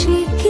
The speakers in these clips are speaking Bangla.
শিখি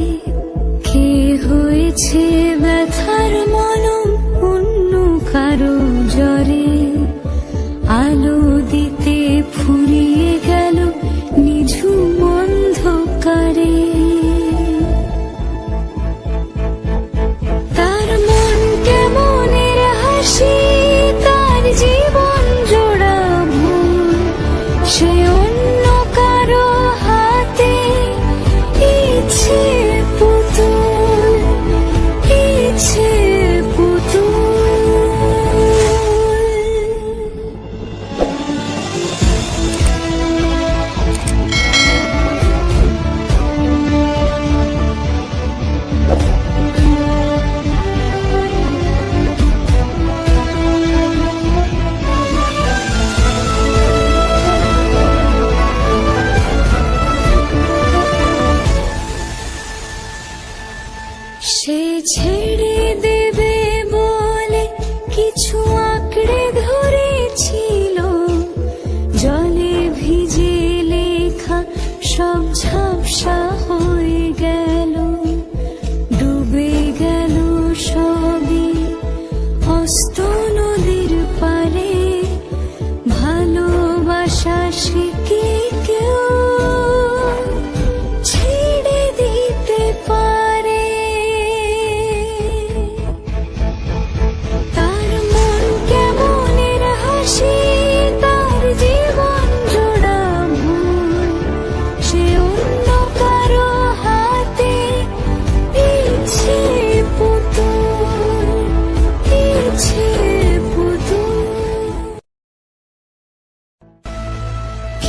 সে ছেড়ে Estou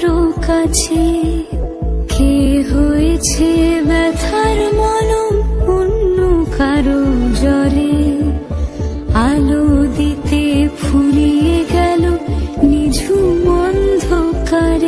কারও কাছে কি হয়েছে ব্যথার